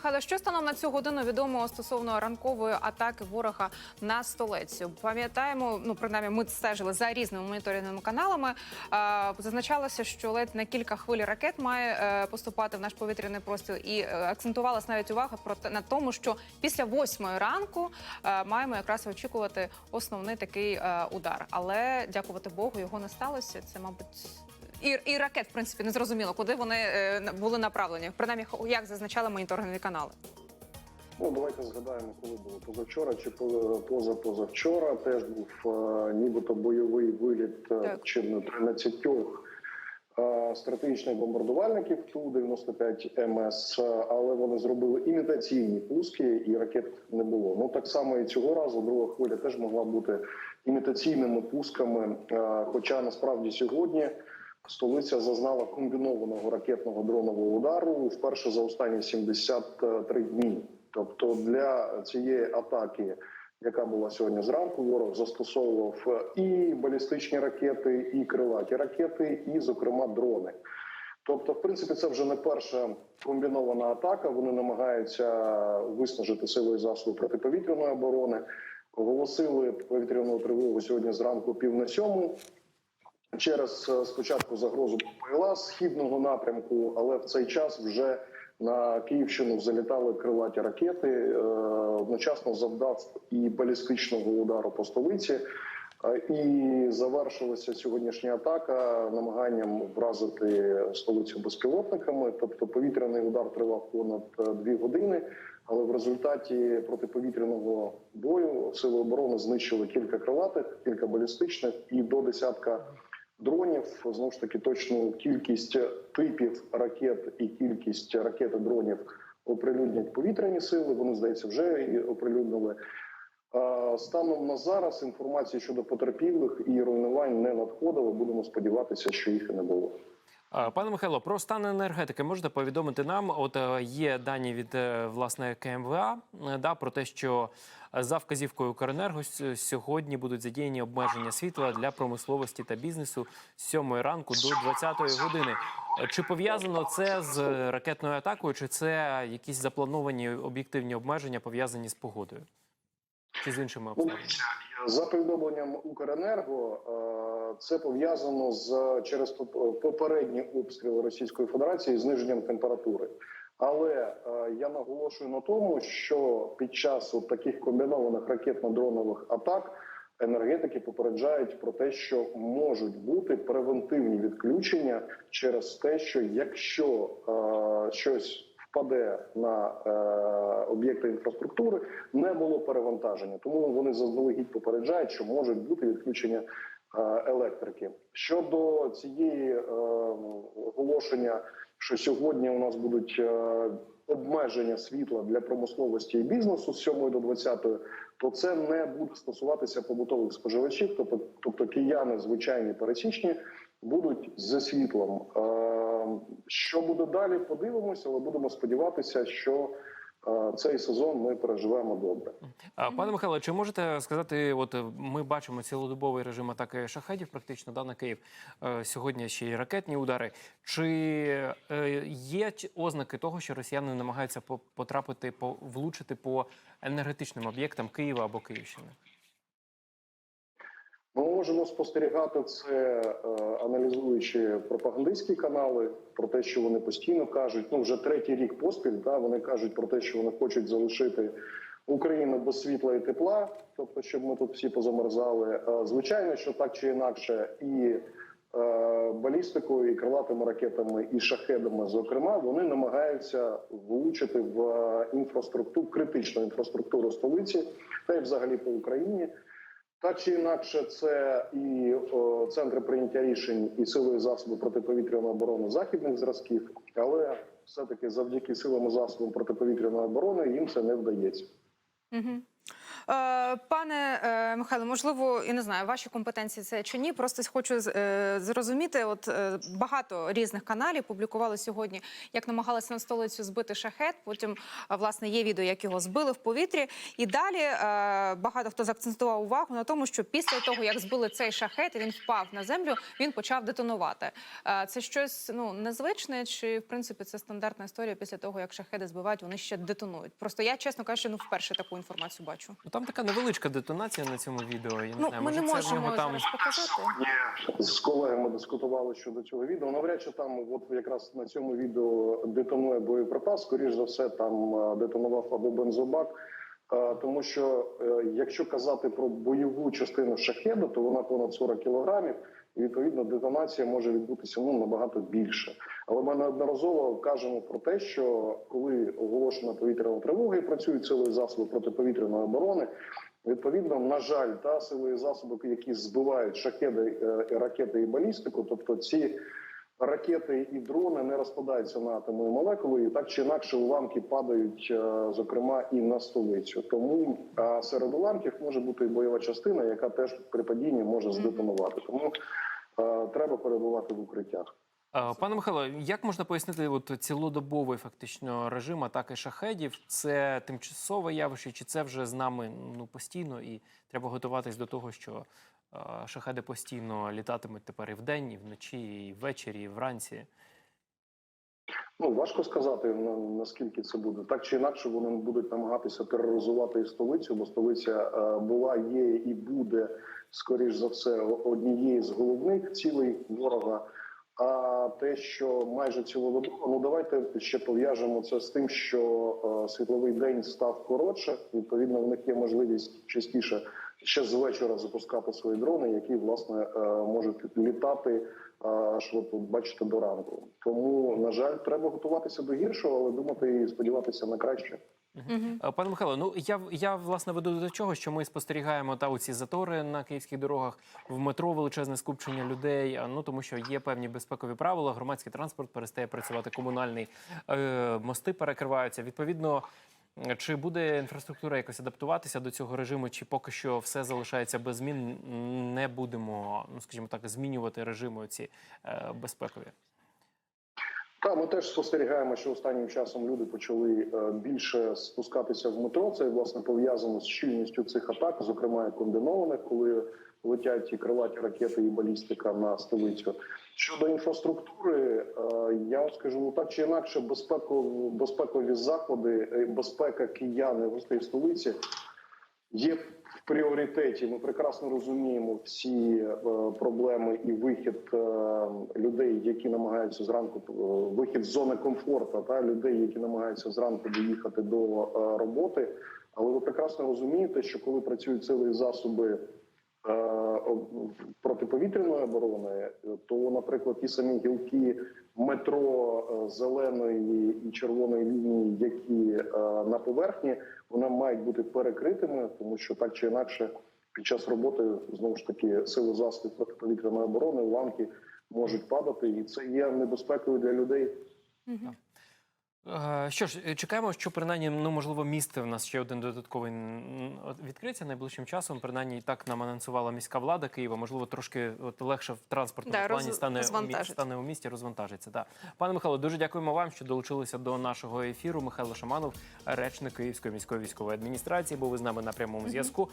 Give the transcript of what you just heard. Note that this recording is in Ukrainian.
Михайло, що станом на цю годину відомо стосовно ранкової атаки ворога на столицю? Пам'ятаємо, ну принаймні, ми стежили за різними моніторинговими каналами. Е, Зазначалося, що ледь на кілька хвиль ракет має е, поступати в наш повітряний простір, і е, акцентувалась навіть увага про те на тому, що після восьмої ранку маємо якраз очікувати основний такий удар. Але дякувати Богу, його не сталося. Це, мабуть. І, і ракет, в принципі, не зрозуміло, куди вони е, були направлені. Принаймні, як зазначали моніторингові канали. Ну, давайте згадаємо, коли було позавчора чи поза- позапозавчора. Теж був е, нібито бойовий виліт е, Так. чи не 13 е, стратегічних бомбардувальників Ту-95 МС, е, але вони зробили імітаційні пуски і ракет не було. Ну так само і цього разу друга хвиля теж могла бути імітаційними пусками. е, Хоча насправді сьогодні. Столиця зазнала комбінованого ракетного дронового удару вперше за останні 73 дні. Тобто для цієї атаки, яка була сьогодні зранку, ворог застосовував і балістичні ракети, і крилаті ракети, і, зокрема, дрони. Тобто, в принципі, це вже не перша комбінована атака. Вони намагаються виснажити сили і засоби протиповітряної оборони. Оголосили повітряну тривогу сьогодні зранку пів на сьому через е, спочатку загрозу ПЛА з східного напрямку, але в цей час вже на Київщину залітали крилаті ракети. е, Одночасно завдав і балістичного удару по столиці. Е, І завершилася сьогоднішня атака намаганням вразити столицю безпілотниками. Тобто повітряний удар тривав понад дві години. Але в результаті протиповітряного бою сили оборони знищили кілька крилатих, кілька балістичних і до десятка дронів. Знову ж таки, точну кількість типів ракет і кількість ракет і дронів оприлюднять повітряні сили. Вони здається вже оприлюднили. Станом на зараз інформації щодо потерпілих і руйнувань не надходило. Будемо сподіватися, що їх і не було. Пане Михайло, про стан енергетики можете повідомити нам? От е, є дані від е, власне КМВА е, да про те, що за вказівкою Укренерго сьогодні будуть задіяні обмеження світла для промисловості та бізнесу з 7 ранку до 20 години. Чи пов'язано це з ракетною атакою, чи це якісь заплановані об'єктивні обмеження пов'язані з погодою? Чи з іншими Ну, обставинами? За повідомленням Укренерго, е, це пов'язано з через поп- попередні обстріли Російської Федерації з зниженням температури. Але е, я наголошую на тому, що під час от таких комбінованих ракетно-дронових атак енергетики попереджають про те, що можуть бути превентивні відключення через те, що якщо е, щось впаде на е, об'єкти інфраструктури, не було перевантаження. Тому вони заздалегідь попереджають, що можуть бути відключення е, електрики. Щодо цієї е, оголошення, що сьогодні у нас будуть е, обмеження світла для промисловості і бізнесу з 7 до 20, то це не буде стосуватися побутових споживачів, тобто, тобто кияни, звичайні пересічні, будуть зі світлом. Е, Що буде далі? Подивимося, але будемо сподіватися, що е, цей сезон ми переживемо добре. А, Пане Михайло, чи можете сказати, от е, ми бачимо цілодобовий режим атаки шахедів, практично да, на Київ. Е, Сьогодні ще й ракетні удари. Чи є ознаки того, що росіяни намагаються по- потрапити по влучити по енергетичним об'єктам Києва або Київщини? Ми можемо спостерігати це, е, аналізуючи пропагандистські канали, про те, що вони постійно кажуть. Ну вже третій рік поспіль. Да, вони кажуть про те, що вони хочуть залишити Україну без світла і тепла, тобто, щоб ми тут всі позамерзали. Е, Звичайно, що так чи інакше, і е, балістикою, і крилатими ракетами, і шахедами, зокрема, вони намагаються влучити в інфраструктуру критичну інфраструктуру столиці та й взагалі по Україні. Так чи інакше, це і о, центри прийняття рішень, і сили і засоби протиповітряної оборони західних зразків, але все таки завдяки силам і засобам протиповітряної оборони їм це не вдається. Угу. Е, Пане е, Михайло, можливо, я не знаю, ваші компетенції це чи ні. Просто хочу е, зрозуміти. От багато різних каналів публікували сьогодні, як намагалися на столицю збити шахет. Потім власне є відео, як його збили в повітрі. І далі багато хто заакцентував увагу на тому, що після того, як збили цей шахет, і він впав на землю, він почав детонувати. Це щось ну незвичне, чи в принципі це стандартна історія після того, як шахеди збивають, вони ще детонують. Просто я, чесно кажучи, ну вперше таку інформацію бачу. Ну, там така невеличка детонація на цьому відео. Я не Ну, знаю, ми може, не це можемо там зараз показати. з колегами дискутували щодо цього відео. Навряд чи там, от якраз на цьому відео детонує боєприпас. Скоріш за все, там е, детонував або бензобак. Е, Тому що е, якщо казати про бойову частину шахеда, то вона понад 40 кілограмів. І відповідно детонація може відбутися ну набагато більше. Але ми неодноразово кажемо про те, що коли оголошена повітряна тривога і працюють сили засоби протиповітряної оборони, Відповідно, на жаль, та сили засоби, які збивають шахеди, е, ракети і балістику, тобто ці ракети і дрони не розпадаються на атоми і молекули, і так чи інакше уламки падають, е, зокрема, і на столицю. Тому е, серед уламків може бути і бойова частина, яка теж при падінні може здетонувати. Тому е, треба перебувати в укриттях. Пане Михайло, як можна пояснити от цілодобовий фактично режим атаки шахедів? Це тимчасове явище, чи це вже з нами ну постійно, і треба готуватись до того, що шахеди постійно літатимуть тепер і вдень, і вночі, і ввечері, і вранці? Ну важко сказати на, наскільки це буде так чи інакше. Вони будуть намагатися тероризувати і столицю, бо столиця е, була, є і буде скоріш за все однією з головних цілей ворога. А те, що майже цілодобово, ну давайте ще пов'яжемо це з тим, що е, світловий день став коротше. Відповідно, в них є можливість частіше ще з вечора запускати свої дрони, які власне е, можуть літати аж от бачите до ранку. Тому на жаль, треба готуватися до гіршого, але думати і сподіватися на краще. Е, Пане Михайло, ну я я власне веду до чого, що ми спостерігаємо та оці затори на київських дорогах в метро величезне скупчення людей. Ну тому що є певні безпекові правила. Громадський транспорт перестає працювати, комунальний е, мости перекриваються. Відповідно, чи буде інфраструктура якось адаптуватися до цього режиму, чи поки що все залишається без змін? Не будемо, ну скажімо так, змінювати режими ці е, безпекові. Та ми теж спостерігаємо, що останнім часом люди почали е, більше спускатися в метро. Це власне пов'язано з щільністю цих атак, зокрема і комбінованих, коли летять і крилаті ракети, і балістика на столицю. Щодо інфраструктури, е, я скажу ну, так чи інакше, безпекові, безпекові заходи, е, безпека киян і гостей столиці є в пріоритеті. Ми прекрасно розуміємо всі е, проблеми і вихід е, людей, які намагаються зранку вихід з зони комфорту, та людей, які намагаються зранку доїхати до роботи. Але ви прекрасно розумієте, що коли працюють сили засоби об- протиповітряної оборони, то, наприклад, ті самі гілки метро е, зеленої і червоної лінії, які е, на поверхні, вони мають бути перекритими, тому що так чи інакше, під час роботи знову ж таки сили засобів протиповітряної оборони уламки можуть падати, і це є небезпекою для людей. Е, Що ж, е, чекаємо, що принаймні, ну можливо, місце в нас ще один додатковий відкриється найближчим часом. Принаймні, так нам анонсувала міська влада Києва. Можливо, трошки от легше в транспортному Да, плані роз- стане стане у місті, розвантажиться. Да. Пане Михайло, дуже дякуємо вам, що долучилися до нашого ефіру. Михайло Шаманов, речник Київської міської військової адміністрації, був із нами на прямому зв'язку.